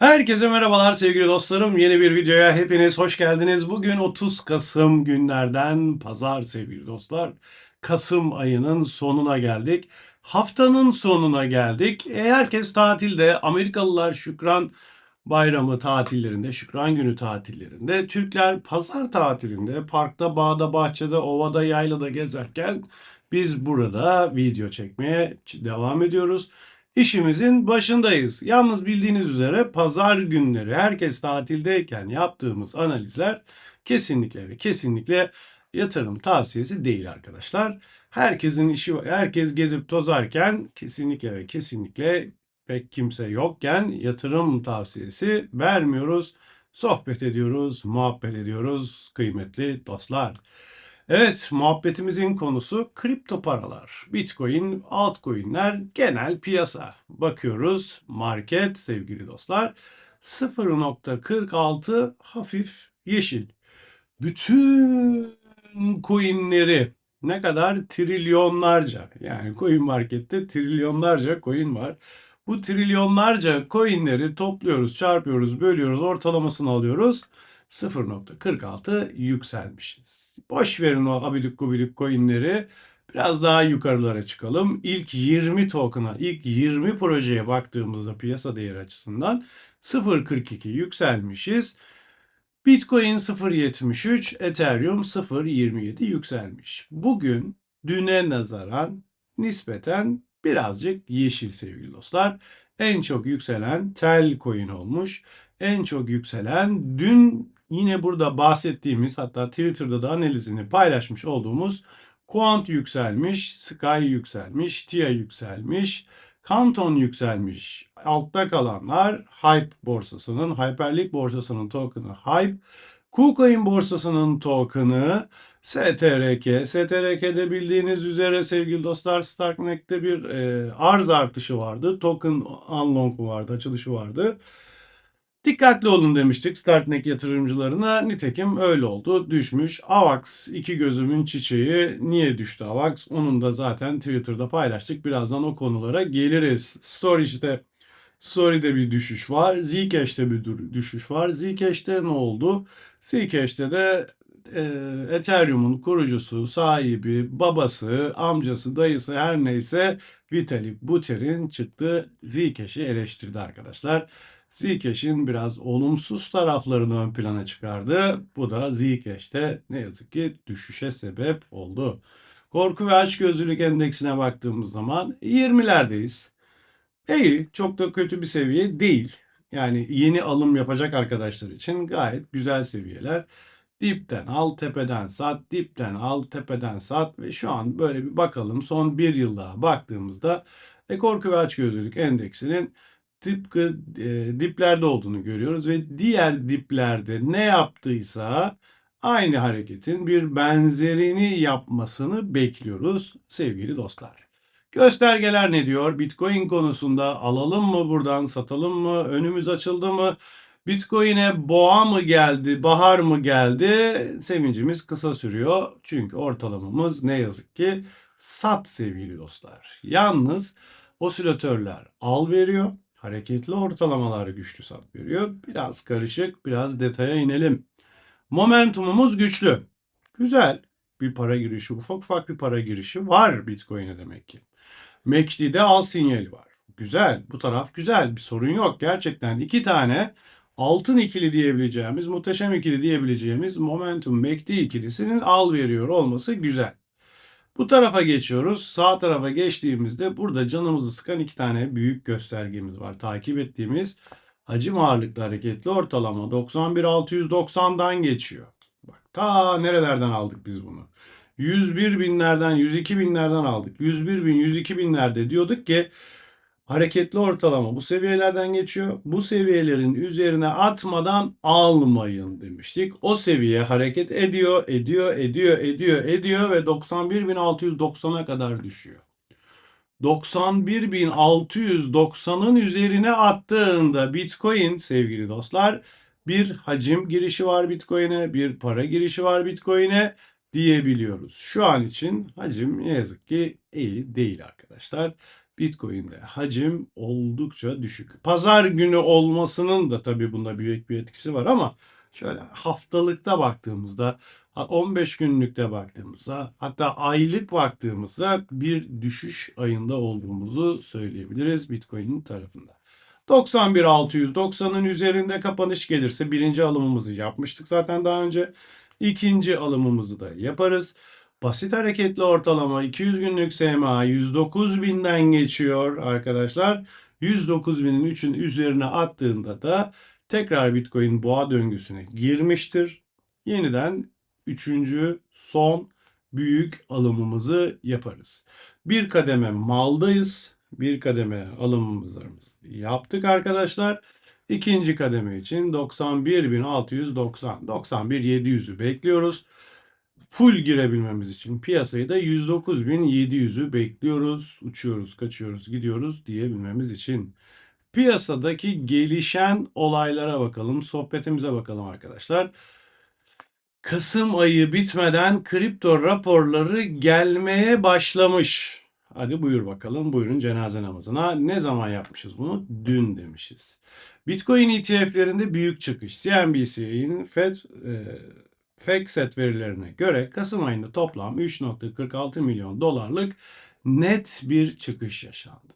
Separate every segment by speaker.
Speaker 1: Herkese merhabalar sevgili dostlarım. Yeni bir videoya hepiniz hoş geldiniz. Bugün 30 Kasım günlerden pazar sevgili dostlar. Kasım ayının sonuna geldik. Haftanın sonuna geldik. E, herkes tatilde. Amerikalılar Şükran Bayramı tatillerinde, Şükran Günü tatillerinde. Türkler pazar tatilinde, parkta, bağda, bahçede, ovada, yaylada gezerken biz burada video çekmeye devam ediyoruz. İşimizin başındayız. Yalnız bildiğiniz üzere pazar günleri herkes tatildeyken yaptığımız analizler kesinlikle ve kesinlikle yatırım tavsiyesi değil arkadaşlar. Herkesin işi herkes gezip tozarken kesinlikle ve kesinlikle pek kimse yokken yatırım tavsiyesi vermiyoruz. Sohbet ediyoruz, muhabbet ediyoruz kıymetli dostlar. Evet, muhabbetimizin konusu kripto paralar. Bitcoin, altcoin'ler, genel piyasa. Bakıyoruz market sevgili dostlar 0.46 hafif yeşil. Bütün coin'leri ne kadar trilyonlarca yani coin markette trilyonlarca coin var. Bu trilyonlarca coin'leri topluyoruz, çarpıyoruz, bölüyoruz, ortalamasını alıyoruz. 0.46 yükselmişiz. Boş verin o abidik gubidik coinleri. Biraz daha yukarılara çıkalım. İlk 20 token'a, ilk 20 projeye baktığımızda piyasa değeri açısından 0.42 yükselmişiz. Bitcoin 0.73, Ethereum 0.27 yükselmiş. Bugün düne nazaran nispeten birazcık yeşil sevgili dostlar. En çok yükselen tel coin olmuş. En çok yükselen dün yine burada bahsettiğimiz hatta Twitter'da da analizini paylaşmış olduğumuz Quant yükselmiş, Sky yükselmiş, TIA yükselmiş, Kanton yükselmiş. Altta kalanlar Hype borsasının, Hyperlink borsasının token'ı Hype, KuCoin borsasının token'ı STRK. STRK'de bildiğiniz üzere sevgili dostlar Starknet'te bir e, arz artışı vardı. Token unlock vardı, açılışı vardı. Dikkatli olun demiştik Startnek yatırımcılarına. Nitekim öyle oldu. Düşmüş. AVAX iki gözümün çiçeği. Niye düştü AVAX? Onun da zaten Twitter'da paylaştık. Birazdan o konulara geliriz. Storage'de Story'de bir düşüş var. Zcash'te bir düşüş var. Zcash'te ne oldu? Zcash'te de e, Ethereum'un kurucusu, sahibi, babası, amcası, dayısı her neyse Vitalik Buterin çıktı Zcash'i eleştirdi arkadaşlar. Zcash'in biraz olumsuz taraflarını ön plana çıkardı. Bu da Zcash'te ne yazık ki düşüşe sebep oldu. Korku ve açgözlülük endeksine baktığımız zaman 20'lerdeyiz. İyi, çok da kötü bir seviye değil. Yani yeni alım yapacak arkadaşlar için gayet güzel seviyeler. Dipten al, tepeden sat, dipten al, tepeden sat ve şu an böyle bir bakalım son bir yılda baktığımızda e, korku ve açgözlülük endeksinin tıpkı e, diplerde olduğunu görüyoruz ve diğer diplerde ne yaptıysa aynı hareketin bir benzerini yapmasını bekliyoruz sevgili dostlar. Göstergeler ne diyor? Bitcoin konusunda alalım mı buradan, satalım mı, önümüz açıldı mı? Bitcoin'e boğa mı geldi, bahar mı geldi? Sevincimiz kısa sürüyor. Çünkü ortalamamız ne yazık ki sat sevgili dostlar. Yalnız osilatörler al veriyor. Hareketli ortalamalar güçlü sat veriyor. Biraz karışık, biraz detaya inelim. Momentumumuz güçlü. Güzel bir para girişi, ufak ufak bir para girişi var Bitcoin'e demek ki. MACD'de al sinyali var. Güzel, bu taraf güzel, bir sorun yok. Gerçekten iki tane altın ikili diyebileceğimiz, muhteşem ikili diyebileceğimiz Momentum MACD ikilisinin al veriyor olması güzel. Bu tarafa geçiyoruz. Sağ tarafa geçtiğimizde burada canımızı sıkan iki tane büyük göstergemiz var. Takip ettiğimiz hacim ağırlıklı hareketli ortalama 91.690'dan geçiyor. Bak ta nerelerden aldık biz bunu? 101 binlerden, 102 binlerden aldık. 101 bin, 102 binlerde diyorduk ki hareketli ortalama bu seviyelerden geçiyor. Bu seviyelerin üzerine atmadan almayın demiştik. O seviye hareket ediyor, ediyor, ediyor, ediyor, ediyor ve 91.690'a kadar düşüyor. 91.690'ın üzerine attığında Bitcoin sevgili dostlar bir hacim girişi var Bitcoin'e, bir para girişi var Bitcoin'e diyebiliyoruz. Şu an için hacim ne yazık ki iyi değil arkadaşlar. Bitcoin'de hacim oldukça düşük. Pazar günü olmasının da tabii bunda büyük bir etkisi var ama şöyle haftalıkta baktığımızda 15 günlükte baktığımızda hatta aylık baktığımızda bir düşüş ayında olduğumuzu söyleyebiliriz Bitcoin'in tarafında. 91.690'ın üzerinde kapanış gelirse birinci alımımızı yapmıştık zaten daha önce. İkinci alımımızı da yaparız. Basit hareketli ortalama 200 günlük SMA 109 binden geçiyor arkadaşlar. 109 binin 3'ün üzerine attığında da tekrar Bitcoin boğa döngüsüne girmiştir. Yeniden üçüncü son büyük alımımızı yaparız. Bir kademe maldayız. Bir kademe alımımızı yaptık arkadaşlar. İkinci kademe için 91.690, 91.700'ü bekliyoruz. Full girebilmemiz için piyasayı da 109.700'ü bekliyoruz. Uçuyoruz, kaçıyoruz, gidiyoruz diyebilmemiz için. Piyasadaki gelişen olaylara bakalım, sohbetimize bakalım arkadaşlar. Kasım ayı bitmeden kripto raporları gelmeye başlamış. Hadi buyur bakalım. Buyurun cenaze namazına. Ne zaman yapmışız bunu? Dün demişiz. Bitcoin ETF'lerinde büyük çıkış. CNBC'nin FED e, FactSet verilerine göre Kasım ayında toplam 3.46 milyon dolarlık net bir çıkış yaşandı.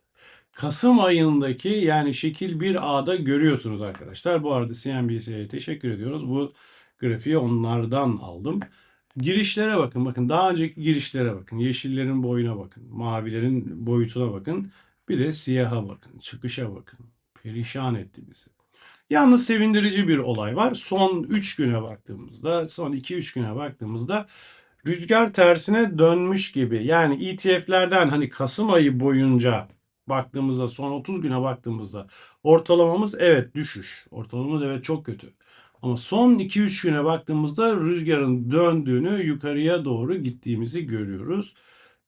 Speaker 1: Kasım ayındaki yani şekil 1A'da görüyorsunuz arkadaşlar. Bu arada CNBC'ye teşekkür ediyoruz. Bu grafiği onlardan aldım. Girişlere bakın. Bakın daha önceki girişlere bakın. Yeşillerin boyuna bakın. Mavilerin boyutuna bakın. Bir de siyaha bakın. Çıkışa bakın. Perişan etti bizi. Yalnız sevindirici bir olay var. Son 3 güne baktığımızda, son 2-3 güne baktığımızda rüzgar tersine dönmüş gibi. Yani ETF'lerden hani Kasım ayı boyunca baktığımızda, son 30 güne baktığımızda ortalamamız evet düşüş. Ortalamamız evet çok kötü. Ama son 2-3 güne baktığımızda rüzgarın döndüğünü, yukarıya doğru gittiğimizi görüyoruz.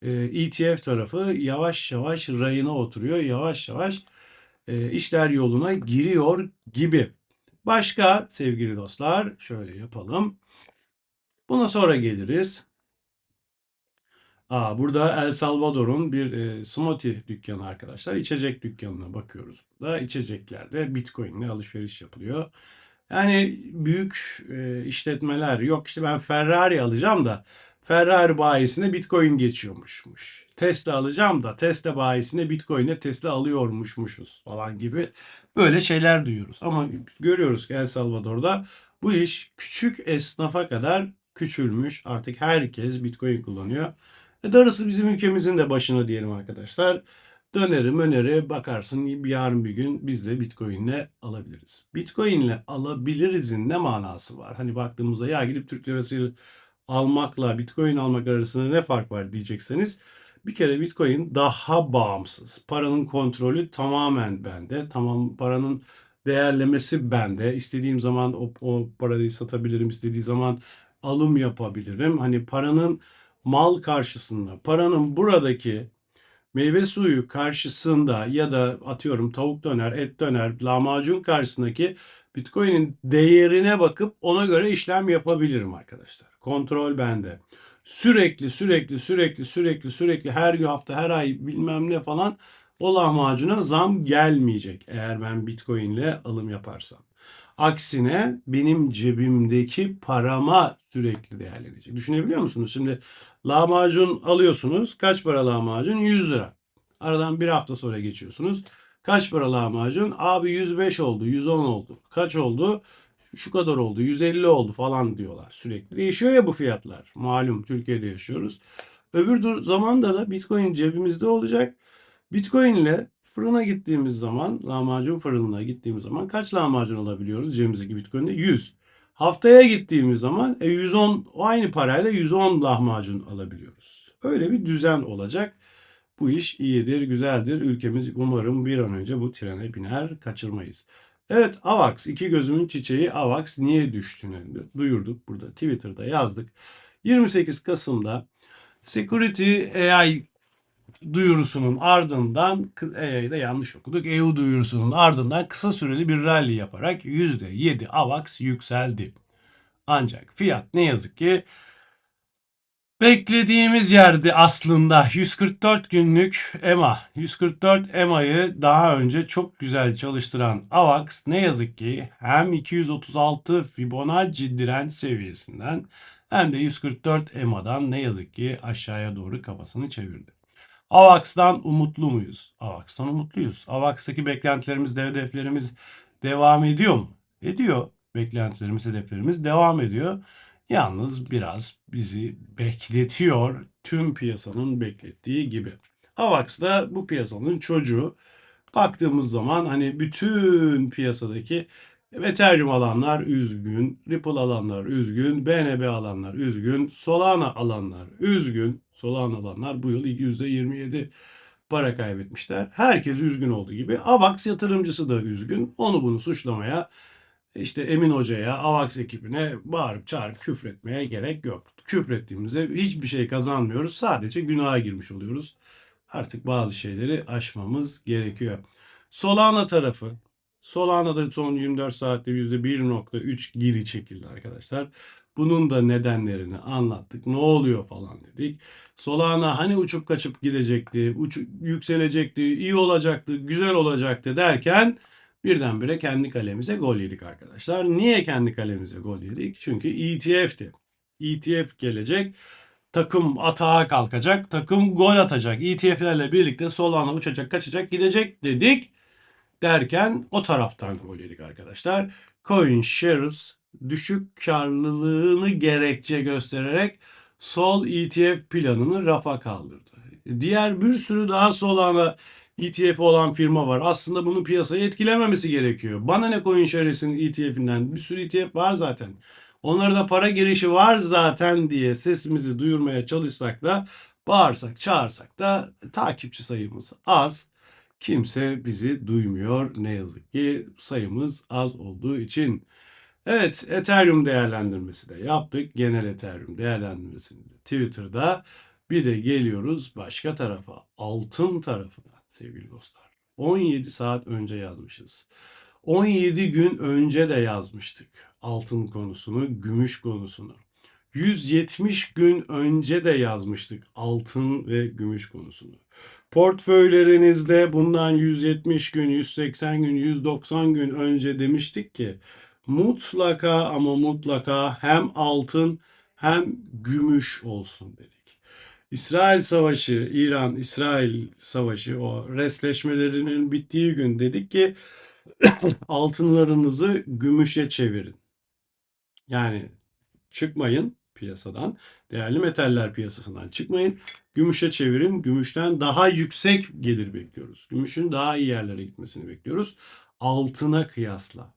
Speaker 1: ETF ee, tarafı yavaş yavaş rayına oturuyor. Yavaş yavaş e, işler yoluna giriyor gibi. Başka sevgili dostlar şöyle yapalım. Buna sonra geliriz. Aa, burada El Salvador'un bir e, smoothie dükkanı arkadaşlar. İçecek dükkanına bakıyoruz. Burada içeceklerde Bitcoin ile alışveriş yapılıyor. Yani büyük e, işletmeler yok işte ben Ferrari alacağım da Ferrari bayisine Bitcoin geçiyormuşmuş. Tesla alacağım da Tesla bayisine Bitcoin'e Tesla alıyormuşmuşuz falan gibi böyle şeyler duyuyoruz. Ama görüyoruz ki El Salvador'da bu iş küçük esnafa kadar küçülmüş. Artık herkes Bitcoin kullanıyor. E darısı bizim ülkemizin de başına diyelim arkadaşlar. Döneri möneri bakarsın yarın bir gün biz de Bitcoin'le alabiliriz. Bitcoin'le alabilirizin ne manası var? Hani baktığımızda ya gidip Türk lirası almakla Bitcoin almak arasında ne fark var diyecekseniz bir kere Bitcoin daha bağımsız. Paranın kontrolü tamamen bende. Tamam paranın değerlemesi bende. İstediğim zaman o, o parayı satabilirim. istediği zaman alım yapabilirim. Hani paranın mal karşısında, paranın buradaki meyve suyu karşısında ya da atıyorum tavuk döner, et döner, lahmacun karşısındaki Bitcoin'in değerine bakıp ona göre işlem yapabilirim arkadaşlar. Kontrol bende. Sürekli sürekli sürekli sürekli sürekli her gün hafta her ay bilmem ne falan o lahmacuna zam gelmeyecek eğer ben Bitcoin ile alım yaparsam. Aksine benim cebimdeki parama sürekli değerlenecek. Düşünebiliyor musunuz? Şimdi lahmacun alıyorsunuz. Kaç para lahmacun? 100 lira. Aradan bir hafta sonra geçiyorsunuz. Kaç para lahmacun? Abi 105 oldu, 110 oldu. Kaç oldu? Şu kadar oldu, 150 oldu falan diyorlar sürekli. Değişiyor ya bu fiyatlar. Malum Türkiye'de yaşıyoruz. Öbür zamanda da Bitcoin cebimizde olacak. Bitcoin ile Fırına gittiğimiz zaman, lahmacun fırınına gittiğimiz zaman kaç lahmacun alabiliyoruz cebimizdeki Bitcoin'de? 100. Haftaya gittiğimiz zaman e, 110 o aynı parayla 110 lahmacun alabiliyoruz. Öyle bir düzen olacak. Bu iş iyidir, güzeldir. Ülkemiz umarım bir an önce bu trene biner, kaçırmayız. Evet AVAX, iki gözümün çiçeği AVAX niye düştüğünü duyurduk burada Twitter'da yazdık. 28 Kasım'da Security AI duyurusunun ardından EA'yı da yanlış okuduk. EU duyurusunun ardından kısa süreli bir rally yaparak %7 AVAX yükseldi. Ancak fiyat ne yazık ki Beklediğimiz yerde aslında 144 günlük EMA. 144 EMA'yı daha önce çok güzel çalıştıran AVAX ne yazık ki hem 236 Fibonacci direnç seviyesinden hem de 144 EMA'dan ne yazık ki aşağıya doğru kafasını çevirdi. AVAX'tan umutlu muyuz? AVAX'tan umutluyuz. AVAX'taki beklentilerimiz, hedeflerimiz devam ediyor mu? Ediyor. Beklentilerimiz, hedeflerimiz devam ediyor. Yalnız biraz bizi bekletiyor tüm piyasanın beklettiği gibi. AVAX da bu piyasanın çocuğu. Baktığımız zaman hani bütün piyasadaki Ethereum alanlar üzgün, Ripple alanlar üzgün, BNB alanlar üzgün, Solana alanlar üzgün. Solana alanlar bu yıl %27 para kaybetmişler. Herkes üzgün olduğu gibi AVAX yatırımcısı da üzgün. Onu bunu suçlamaya işte Emin Hoca'ya, AVAX ekibine bağırıp çağırıp küfretmeye gerek yok. Küfrettiğimizde hiçbir şey kazanmıyoruz. Sadece günaha girmiş oluyoruz. Artık bazı şeyleri aşmamız gerekiyor. Solana tarafı. Solana'da son 24 saatte %1.3 geri çekildi arkadaşlar. Bunun da nedenlerini anlattık. Ne oluyor falan dedik. Solana hani uçup kaçıp gidecekti, uçup yükselecekti, iyi olacaktı, güzel olacaktı derken birdenbire kendi kalemize gol yedik arkadaşlar. Niye kendi kalemize gol yedik? Çünkü ETF'ti. ETF gelecek. Takım atağa kalkacak. Takım gol atacak. ETF'lerle birlikte Solana uçacak, kaçacak, gidecek dedik. Derken o taraftan gol yedik arkadaşlar. Coin Shares düşük karlılığını gerekçe göstererek Sol ETF planını rafa kaldırdı. Diğer bir sürü daha Solana ETF olan firma var. Aslında bunu piyasayı etkilememesi gerekiyor. Bana ne CoinShares'in ETF'inden bir sürü ETF var zaten. Onlarda para girişi var zaten diye sesimizi duyurmaya çalışsak da bağırsak çağırsak da takipçi sayımız az. Kimse bizi duymuyor ne yazık ki sayımız az olduğu için. Evet Ethereum değerlendirmesi de yaptık. Genel Ethereum değerlendirmesini de Twitter'da. Bir de geliyoruz başka tarafa altın tarafına sevgili dostlar. 17 saat önce yazmışız. 17 gün önce de yazmıştık altın konusunu, gümüş konusunu. 170 gün önce de yazmıştık altın ve gümüş konusunu. Portföylerinizde bundan 170 gün, 180 gün, 190 gün önce demiştik ki mutlaka ama mutlaka hem altın hem gümüş olsun dedik. İsrail Savaşı, İran-İsrail Savaşı o resleşmelerinin bittiği gün dedik ki altınlarınızı gümüşe çevirin. Yani çıkmayın piyasadan. Değerli metaller piyasasından çıkmayın. Gümüşe çevirin. Gümüşten daha yüksek gelir bekliyoruz. Gümüşün daha iyi yerlere gitmesini bekliyoruz. Altına kıyasla.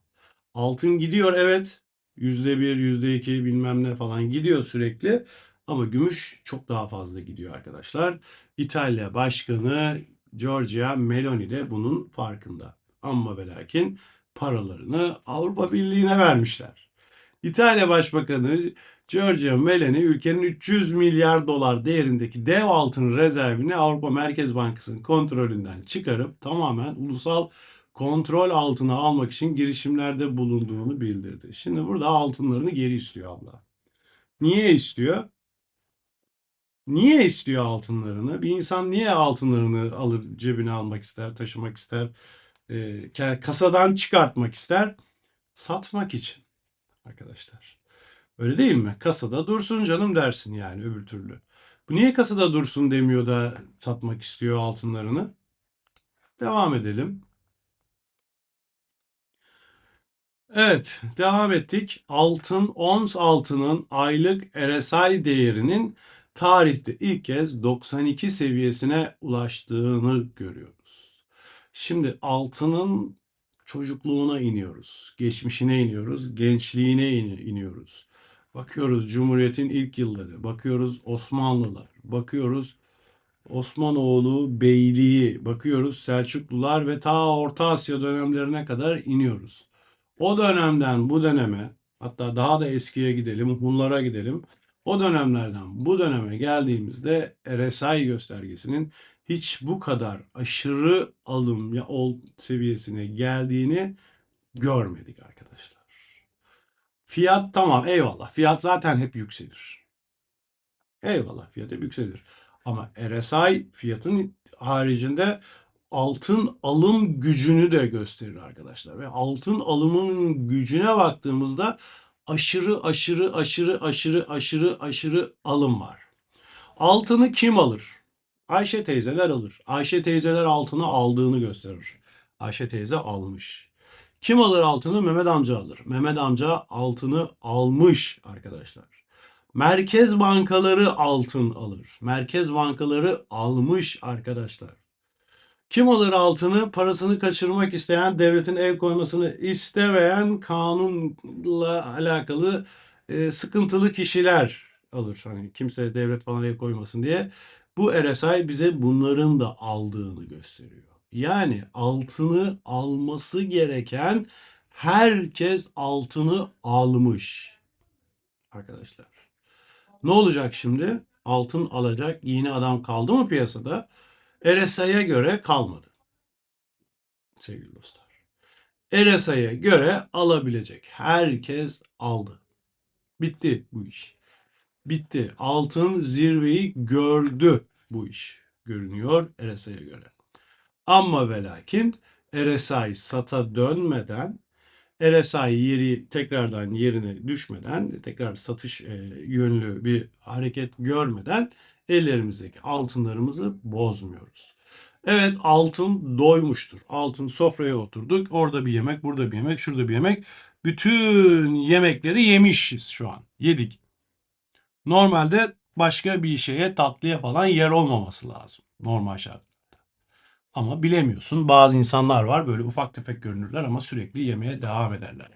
Speaker 1: Altın gidiyor evet. %1, %2 bilmem ne falan gidiyor sürekli. Ama gümüş çok daha fazla gidiyor arkadaşlar. İtalya Başkanı Giorgia Meloni de bunun farkında. Ama ve lakin paralarını Avrupa Birliği'ne vermişler. İtalya Başbakanı Giorgia Meloni ülkenin 300 milyar dolar değerindeki dev altın rezervini Avrupa Merkez Bankası'nın kontrolünden çıkarıp tamamen ulusal kontrol altına almak için girişimlerde bulunduğunu bildirdi. Şimdi burada altınlarını geri istiyor abla. Niye istiyor? Niye istiyor altınlarını? Bir insan niye altınlarını alır cebine almak ister, taşımak ister, e, kasadan çıkartmak ister? Satmak için arkadaşlar. Öyle değil mi? Kasada dursun canım dersin yani öbür türlü. Bu niye kasada dursun demiyor da satmak istiyor altınlarını? Devam edelim. Evet, devam ettik. Altın, ons altının aylık RSI değerinin tarihte ilk kez 92 seviyesine ulaştığını görüyoruz. Şimdi altının çocukluğuna iniyoruz, geçmişine iniyoruz, gençliğine iniyoruz. Bakıyoruz Cumhuriyet'in ilk yılları, bakıyoruz Osmanlılar, bakıyoruz Osmanoğlu Beyliği, bakıyoruz Selçuklular ve ta Orta Asya dönemlerine kadar iniyoruz. O dönemden bu döneme hatta daha da eskiye gidelim, Hunlara gidelim. O dönemlerden bu döneme geldiğimizde RSI göstergesinin hiç bu kadar aşırı alım ya ol seviyesine geldiğini görmedik arkadaşlar. Fiyat tamam eyvallah. Fiyat zaten hep yükselir. Eyvallah fiyatı yükselir. Ama RSI fiyatın haricinde altın alım gücünü de gösterir arkadaşlar. Ve altın alımının gücüne baktığımızda aşırı aşırı aşırı aşırı aşırı aşırı alım var. Altını kim alır? Ayşe teyzeler alır. Ayşe teyzeler altını aldığını gösterir. Ayşe teyze almış. Kim alır altını? Mehmet amca alır. Mehmet amca altını almış arkadaşlar. Merkez bankaları altın alır. Merkez bankaları almış arkadaşlar. Kim alır altını? Parasını kaçırmak isteyen, devletin el koymasını istemeyen kanunla alakalı e, sıkıntılı kişiler alır. Hani kimse devlet falan el koymasın diye. Bu RSI bize bunların da aldığını gösteriyor. Yani altını alması gereken herkes altını almış. Arkadaşlar. Ne olacak şimdi? Altın alacak yeni adam kaldı mı piyasada? RSI'ye göre kalmadı. Sevgili dostlar. RSI'ye göre alabilecek herkes aldı. Bitti bu iş. Bitti. Altın zirveyi gördü bu iş. Görünüyor RSI'ye göre. Ama ve lakin RSI sata dönmeden RSI yeri tekrardan yerine düşmeden tekrar satış e, yönlü bir hareket görmeden ellerimizdeki altınlarımızı bozmuyoruz. Evet altın doymuştur. Altın sofraya oturduk. Orada bir yemek, burada bir yemek, şurada bir yemek. Bütün yemekleri yemişiz şu an. Yedik. Normalde başka bir şeye tatlıya falan yer olmaması lazım. Normal şart. Ama bilemiyorsun. Bazı insanlar var böyle ufak tefek görünürler ama sürekli yemeye devam ederler.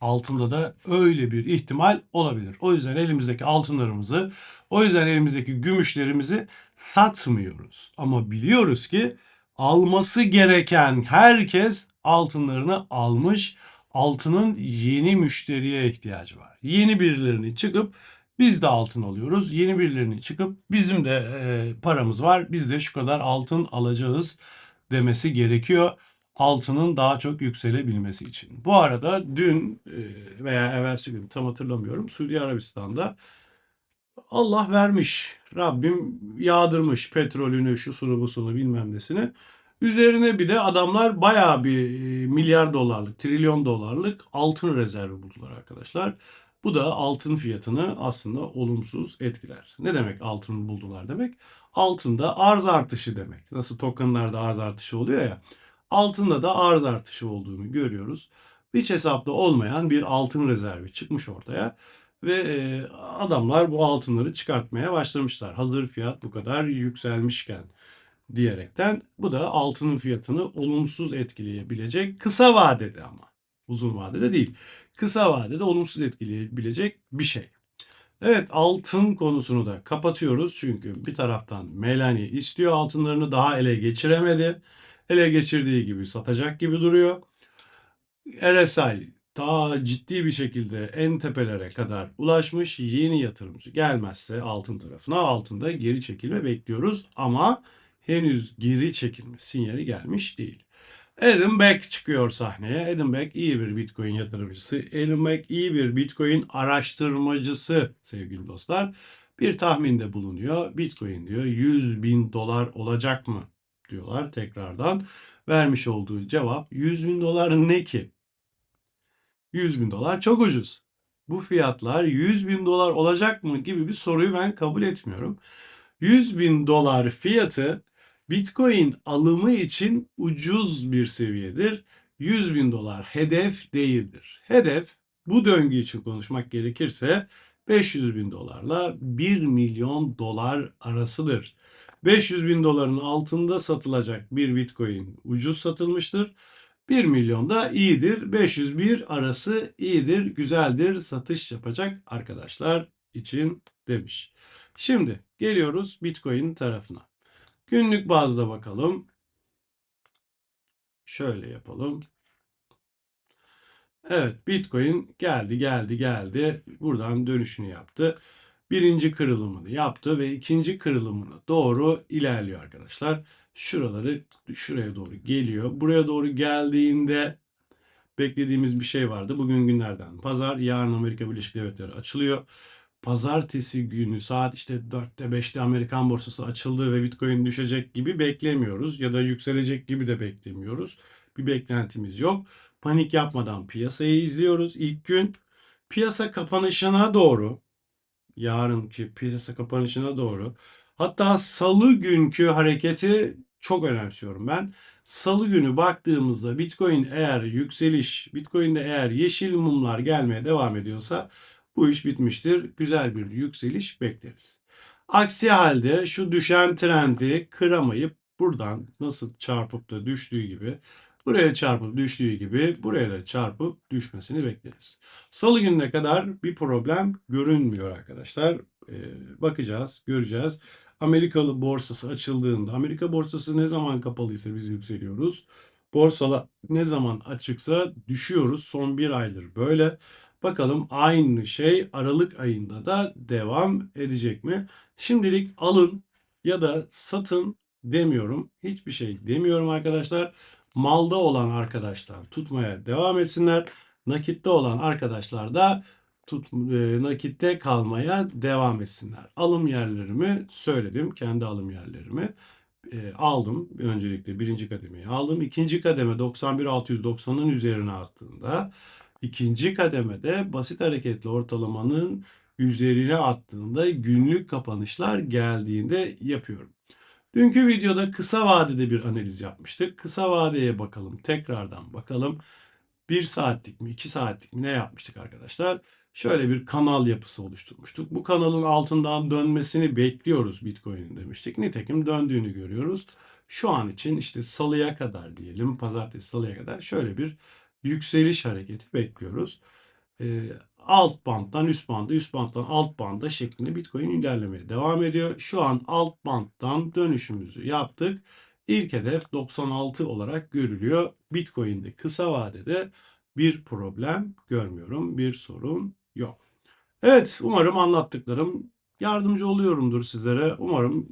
Speaker 1: Altında da öyle bir ihtimal olabilir. O yüzden elimizdeki altınlarımızı, o yüzden elimizdeki gümüşlerimizi satmıyoruz. Ama biliyoruz ki alması gereken herkes altınlarını almış. Altının yeni müşteriye ihtiyacı var. Yeni birilerini çıkıp biz de altın alıyoruz. Yeni birilerini çıkıp bizim de e, paramız var. Biz de şu kadar altın alacağız demesi gerekiyor. Altının daha çok yükselebilmesi için. Bu arada dün e, veya evvelsi gün tam hatırlamıyorum Suudi Arabistan'da Allah vermiş. Rabbim yağdırmış petrolünü, şusunu busunu bilmem nesini. Üzerine bir de adamlar bayağı bir e, milyar dolarlık, trilyon dolarlık altın rezervi buldular arkadaşlar. Bu da altın fiyatını aslında olumsuz etkiler. Ne demek altın buldular demek? Altında arz artışı demek. Nasıl tokenlarda arz artışı oluyor ya. Altında da arz artışı olduğunu görüyoruz. Hiç hesapta olmayan bir altın rezervi çıkmış ortaya. Ve e, adamlar bu altınları çıkartmaya başlamışlar. Hazır fiyat bu kadar yükselmişken diyerekten bu da altının fiyatını olumsuz etkileyebilecek kısa vadede ama uzun vadede değil. Kısa vadede olumsuz etkileyebilecek bir şey. Evet altın konusunu da kapatıyoruz çünkü bir taraftan Melanie istiyor altınlarını daha ele geçiremedi. Ele geçirdiği gibi satacak gibi duruyor. RSI ta ciddi bir şekilde en tepelere kadar ulaşmış. Yeni yatırımcı gelmezse altın tarafına altında geri çekilme bekliyoruz ama henüz geri çekilme sinyali gelmiş değil. Adam Beck çıkıyor sahneye. Adam Beck iyi bir Bitcoin yatırımcısı. Adam Beck iyi bir Bitcoin araştırmacısı sevgili dostlar. Bir tahminde bulunuyor. Bitcoin diyor 100 bin dolar olacak mı diyorlar tekrardan. Vermiş olduğu cevap 100 bin dolar ne ki? 100 bin dolar çok ucuz. Bu fiyatlar 100 bin dolar olacak mı gibi bir soruyu ben kabul etmiyorum. 100 bin dolar fiyatı Bitcoin alımı için ucuz bir seviyedir. 100 bin dolar hedef değildir. Hedef bu döngü için konuşmak gerekirse 500 bin dolarla 1 milyon dolar arasıdır. 500 bin doların altında satılacak bir Bitcoin ucuz satılmıştır. 1 milyon da iyidir. 501 arası iyidir, güzeldir satış yapacak arkadaşlar için demiş. Şimdi geliyoruz Bitcoin tarafına. Günlük bazda bakalım. Şöyle yapalım. Evet Bitcoin geldi geldi geldi. Buradan dönüşünü yaptı. Birinci kırılımını yaptı ve ikinci kırılımına doğru ilerliyor arkadaşlar. Şuraları şuraya doğru geliyor. Buraya doğru geldiğinde beklediğimiz bir şey vardı. Bugün günlerden pazar. Yarın Amerika Birleşik Devletleri açılıyor. pazartesi günü saat işte 4'te 5'te Amerikan borsası açıldı ve Bitcoin düşecek gibi beklemiyoruz ya da yükselecek gibi de beklemiyoruz. Bir beklentimiz yok. Panik yapmadan piyasayı izliyoruz. İlk gün piyasa kapanışına doğru yarınki piyasa kapanışına doğru hatta salı günkü hareketi çok önemsiyorum ben. Salı günü baktığımızda Bitcoin eğer yükseliş, Bitcoin'de eğer yeşil mumlar gelmeye devam ediyorsa bu iş bitmiştir. Güzel bir yükseliş bekleriz. Aksi halde şu düşen trendi kıramayıp buradan nasıl çarpıp da düştüğü gibi buraya çarpıp düştüğü gibi buraya da çarpıp düşmesini bekleriz. Salı gününe kadar bir problem görünmüyor arkadaşlar. Ee, bakacağız, göreceğiz. Amerikalı borsası açıldığında, Amerika borsası ne zaman kapalıysa biz yükseliyoruz. Borsalar ne zaman açıksa düşüyoruz. Son bir aydır böyle. Bakalım aynı şey Aralık ayında da devam edecek mi? Şimdilik alın ya da satın demiyorum. Hiçbir şey demiyorum arkadaşlar. Malda olan arkadaşlar tutmaya devam etsinler. Nakitte olan arkadaşlar da tut, e, nakitte kalmaya devam etsinler. Alım yerlerimi söyledim. Kendi alım yerlerimi e, aldım. Öncelikle birinci kademeyi aldım. İkinci kademe 91.690'ın üzerine attığında ikinci kademede basit hareketli ortalamanın üzerine attığında günlük kapanışlar geldiğinde yapıyorum. Dünkü videoda kısa vadede bir analiz yapmıştık. Kısa vadeye bakalım. Tekrardan bakalım. 1 saatlik mi 2 saatlik mi ne yapmıştık arkadaşlar? Şöyle bir kanal yapısı oluşturmuştuk. Bu kanalın altından dönmesini bekliyoruz Bitcoin'in demiştik. Nitekim döndüğünü görüyoruz. Şu an için işte salıya kadar diyelim pazartesi salıya kadar şöyle bir yükseliş hareketi bekliyoruz. Ee, alt banddan üst banda, üst banddan alt banda şeklinde Bitcoin ilerlemeye devam ediyor. Şu an alt banddan dönüşümüzü yaptık. İlk hedef 96 olarak görülüyor. Bitcoin'de kısa vadede bir problem görmüyorum. Bir sorun yok. Evet, umarım anlattıklarım yardımcı oluyorumdur sizlere. Umarım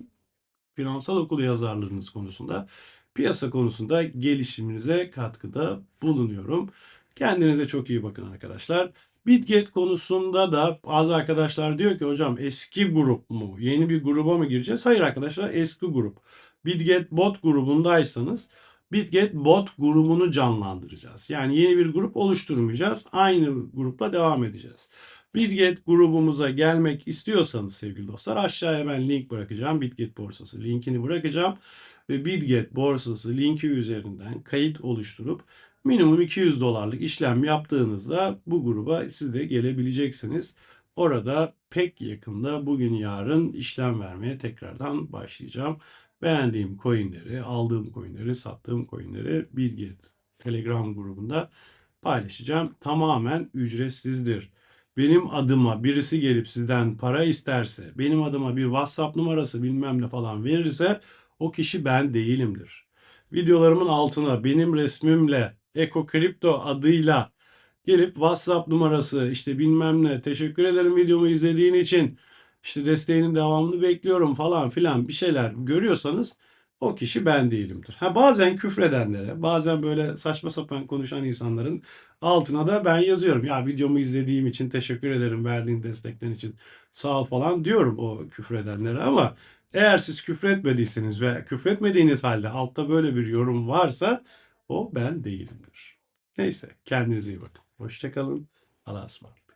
Speaker 1: finansal okul yazarlarınız konusunda, piyasa konusunda gelişiminize katkıda bulunuyorum. Kendinize çok iyi bakın arkadaşlar. Bitget konusunda da bazı arkadaşlar diyor ki hocam eski grup mu? Yeni bir gruba mı gireceğiz? Hayır arkadaşlar eski grup. Bitget bot grubundaysanız Bitget bot grubunu canlandıracağız. Yani yeni bir grup oluşturmayacağız. Aynı grupla devam edeceğiz. Bitget grubumuza gelmek istiyorsanız sevgili dostlar aşağıya ben link bırakacağım. Bitget borsası linkini bırakacağım. Ve Bitget borsası linki üzerinden kayıt oluşturup minimum 200 dolarlık işlem yaptığınızda bu gruba siz de gelebileceksiniz. Orada pek yakında bugün yarın işlem vermeye tekrardan başlayacağım. Beğendiğim coinleri, aldığım coinleri, sattığım coinleri Bitget Telegram grubunda paylaşacağım. Tamamen ücretsizdir. Benim adıma birisi gelip sizden para isterse, benim adıma bir WhatsApp numarası bilmem ne falan verirse o kişi ben değilimdir. Videolarımın altına benim resmimle Eko Kripto adıyla gelip WhatsApp numarası işte bilmem ne teşekkür ederim videomu izlediğin için işte desteğinin devamını bekliyorum falan filan bir şeyler görüyorsanız o kişi ben değilimdir. Ha bazen küfredenlere, bazen böyle saçma sapan konuşan insanların altına da ben yazıyorum. Ya videomu izlediğim için teşekkür ederim verdiğin destekten için sağ ol falan diyorum o küfredenlere ama eğer siz küfretmediyseniz ve küfretmediğiniz halde altta böyle bir yorum varsa o ben değilimdir. Neyse kendinize iyi bakın. Hoşçakalın. Allah'a ısmarladık.